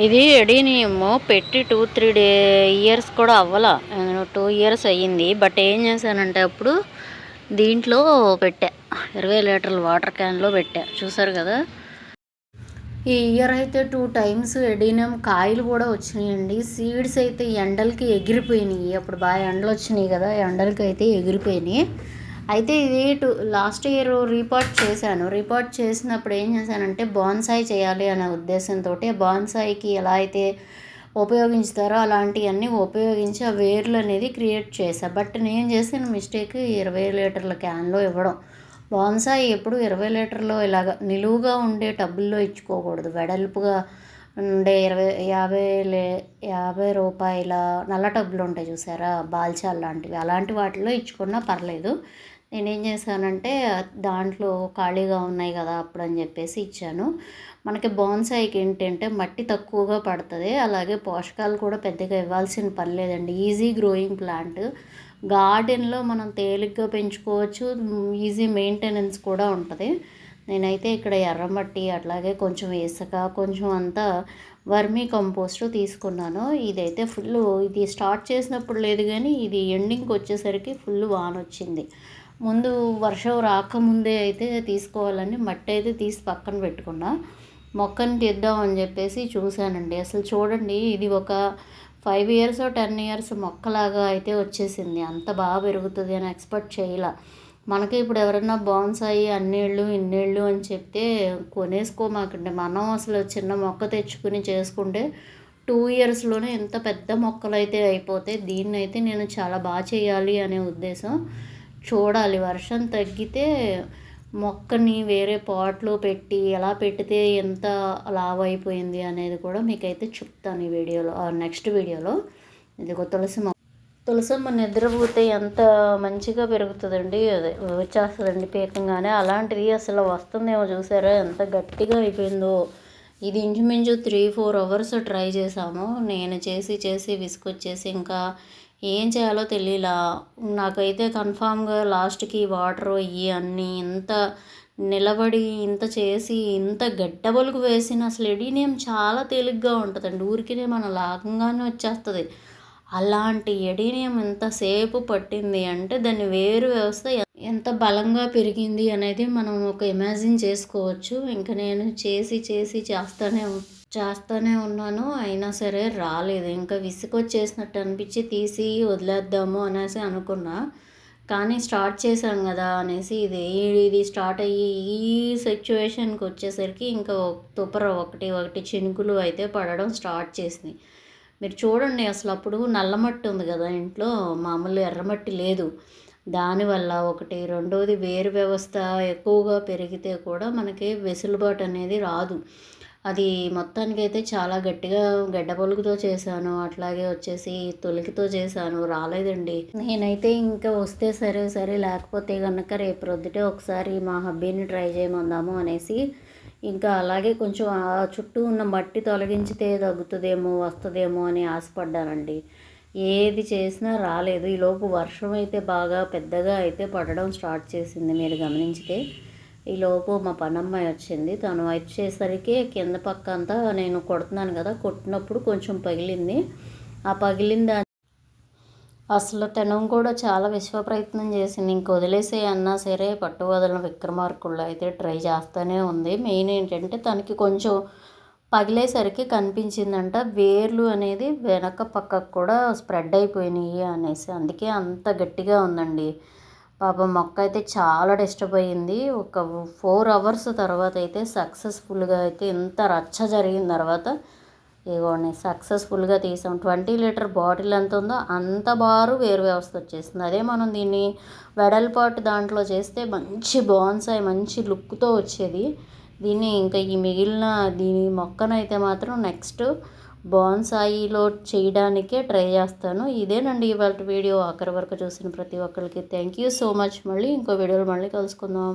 ఇది ఎడీనియము పెట్టి two three day years కూడా అవ్వాల. టూ ఇయర్స్ అయ్యింది. బట్ ఏం చేశానంటే అప్పుడు దీంట్లో పెట్టా. ఇరవై లీటర్ల వాటర్ క్యాన్లో పెట్టా. చూసారు కదా? ఈ ఇయర్ అయితే టూ టైమ్స్ ఎడీనియం కాయలు కూడా వచ్చినాయండి. సీడ్స్ అయితే ఎండలకి ఎగిరిపోయినాయి. అప్పుడు బాగా ఎండలు వచ్చినాయి కదా ఎండలకి అయితే ఎగిరిపోయినాయి. అయితే ఇది టూ లాస్ట్ ఇయర్ రీపార్ట్ చేశాను. రీపార్ట్ చేసినప్పుడు ఏం చేశానంటే బాన్సాయి చేయాలి అనే ఉద్దేశంతో బాన్సాయికి ఎలా అయితే ఉపయోగించుతారో అలాంటివన్నీ ఉపయోగించి ఆ వేర్లు అనేది క్రియేట్ చేశాను బట్ నేను చేసిన మిస్టేక్ ఇరవై లీటర్ల క్యాన్లో ఇవ్వడం. బాన్సాయి ఎప్పుడు ఇరవై లీటర్లో ఇలాగ నిలువుగా ఉండే టబ్బుల్లో ఇచ్చుకోకూడదు. వెడల్పుగా ఉండే ఇరవై యాభై లే యాభై రూపాయల నల్ల టబ్బులు ఉంటాయి చూసారా? బాల్చాలు లాంటివి. అలాంటి వాటిలో ఇచ్చుకున్నా పర్లేదు. నేనేం చేశానంటే దాంట్లో ఖాళీగా ఉన్నాయి కదా అప్పుడు అని చెప్పేసి ఇచ్చాను. మనకి బాన్సాయికి ఏంటంటే మట్టి తక్కువగా పడుతుంది. అలాగే పోషకాలు కూడా పెద్దగా ఇవ్వాల్సిన పని లేదండి. Easy growing plant. గార్డెన్లో మనం తేలిగ్గా పెంచుకోవచ్చు. ఈజీ మెయింటెనెన్స్ కూడా ఉంటుంది. నేనైతే ఇక్కడ ఎర్రమట్టి అట్లాగే కొంచెం ఇసుక కొంచెం అంతా వర్మీ కంపోస్ట్ తీసుకున్నాను. ఇదైతే ఫుల్ ఇది స్టార్ట్ చేసినప్పుడు లేదు కానీ ఇది ఎండింగ్కి వచ్చేసరికి ఫుల్ వాన వచ్చింది ముందు వర్షం రాకముందే అయితే తీసుకోవాలని మట్టి అయితే తీసి పక్కన పెట్టుకున్నా. మొక్కని తీద్దామని చెప్పేసి చూశానండి. అసలు చూడండి ఇది ఒక ఫైవ్ ఇయర్స్ టెన్ ఇయర్స్ మొక్కలాగా అయితే వచ్చేసింది. అంత బాగా పెరుగుతుంది అని ఎక్స్పెక్ట్ చేయాల. మనకి ఇప్పుడు ఎవరైనా బాన్సాయి అన్నేళ్ళు ఇన్నేళ్ళు అని చెప్తే కొనేసుకోమాకండి మనం అసలు చిన్న మొక్క తెచ్చుకుని చేసుకుంటే టూ ఇయర్స్లోనే ఎంత పెద్ద మొక్కలు అయితే అయిపోతాయి దీన్ని అయితే నేను చాలా బాగా చేయాలి అనే ఉద్దేశం. చూడాలి వర్షం తగ్గితే మొక్కని వేరే పాట్లో పెట్టి ఎలా పెడితే ఎంత లావ్ అయిపోయింది అనేది కూడా మీకైతే చెప్తాను ఈ వీడియోలో నెక్స్ట్ వీడియోలో. ఇదిగో తులసి మొక్క. తులసమ్మ నిద్రపోతే ఎంత మంచిగా పెరుగుతుందండి? అదే వచ్చేస్తుందండి పీకంగానే. అలాంటిది అసలు వస్తుందేమో చూసారా? ఎంత గట్టిగా అయిపోయిందో. ఇది ఇంచుమించు త్రీ ఫోర్ అవర్స్ ట్రై చేశాము నేను చేసి చేసి విసుకొచ్చేసి ఇంకా ఏం చేయాలో తెలియలా నాకైతే కన్ఫామ్గా లాస్ట్కి వాటర్ ఇవి అన్నీ ఇంత నిలబడి ఇంత చేసి ఇంత గడ్డబలుకు వేసిన అసలు ఎడీనియం చాలా తేలిగ్గా ఉంటుందండి. ఊరికినే మన లాగంగానే వచ్చేస్తుంది. అలాంటి ఎడీనియం ఎంతసేపు పట్టింది అంటే దాని వేరు వ్యవస్థ ఎంత బలంగా పెరిగింది అనేది మనం ఒక ఇమాజిన్ చేసుకోవచ్చు. ఇంకా నేను చేసి చేసి చేస్తూనే చేస్తూనే ఉన్నాను. అయినా సరే రాలేదు. ఇంకా విసుకొచ్చేసినట్టు అనిపించి తీసి వదిలేద్దాము అనేసి అనుకున్నా. కానీ స్టార్ట్ చేశాం కదా అనేసి ఇది ఇది స్టార్ట్ అయ్యి ఈ సిచ్యువేషన్కి వచ్చేసరికి ఇంకా తుపర ఒకటి ఒకటి చినుకులు అయితే పడడం స్టార్ట్ చేసింది మీరు చూడండి అసలు అప్పుడు నల్లమట్టి ఉంది కదా ఇంట్లో మామూలు ఎర్రమట్టి లేదు. దానివల్ల ఒకటి రెండవది వేరు వ్యవస్థ ఎక్కువగా పెరిగితే కూడా మనకి వెసులుబాటు అనేది రాదు. అది మొత్తానికైతే చాలా గట్టిగా గడ్డ పొలుగుతో చేశాను అట్లాగే వచ్చేసి తొలికితో చేశాను రాలేదండి. నేనైతే ఇంకా వస్తే సరే సరే లేకపోతే కనుక రేపు రొద్దుటే ఒకసారి మా హబ్బీని ట్రై చేయమందాము అనేసి ఇంకా అలాగే కొంచెం ఆ చుట్టూ ఉన్న మట్టి తొలగించితే తగ్గుతుందేమో వస్తుందేమో అని ఆశపడ్డానండి. ఏది చేసినా రాలేదు. ఈలోపు వర్షం అయితే బాగా పెద్దగా అయితే పడడం స్టార్ట్ చేసింది. మీరు గమనించితే ఈలోపు మా పనమ్మాయి వచ్చింది. తను వచ్చేసరికి కింద పక్క అంతా నేను కొడుతున్నాను కదా కొట్టినప్పుడు కొంచెం పగిలింది. ఆ పగిలింది అసలు తను కూడా చాలా విశ్వ ప్రయత్నం చేసింది. ఇంక వదిలేసే అన్నా సరే పట్టు వదలని విక్రమార్కుల్లో అయితే ట్రై చేస్తూనే ఉంది. మెయిన్ ఏంటంటే తనకి కొంచెం పగిలేసరికి కనిపించిందంట. వేర్లు అనేది వెనక పక్కకు కూడా స్ప్రెడ్ అయిపోయినాయి అనేసి. అందుకే అంత గట్టిగా ఉందండి. పాపం మొక్క అయితే చాలా డిస్టర్బ్ అయ్యింది. ఒక ఫోర్ అవర్స్ తర్వాత అయితే సక్సెస్ఫుల్గా అయితే ఇంత రచ్చ జరిగిన తర్వాత ఇదిగోండి సక్సెస్ఫుల్గా తీసాం. ట్వంటీ లీటర్ బాటిల్ ఎంత ఉందో అంత బారు వేరు వ్యవస్థ వచ్చేసింది. అదే మనం దీన్ని వెడల్పాటు దాంట్లో చేస్తే మంచి బాన్సాయి మంచి లుక్తో వచ్చేది. దీన్ని ఇంకా ఈ మిగిలిన దీని మొక్కనైతే మాత్రం నెక్స్ట్ బాన్సాయిలో చేయడానికే ట్రై చేస్తాను. ఇదేనండి ఇవాళ వీడియో. ఆఖరి వరకు చూసిన ప్రతి ఒక్కరికి థ్యాంక్ యూ సో మచ్. మళ్ళీ ఇంకో వీడియోలో మళ్ళీ కలుసుకుందాం.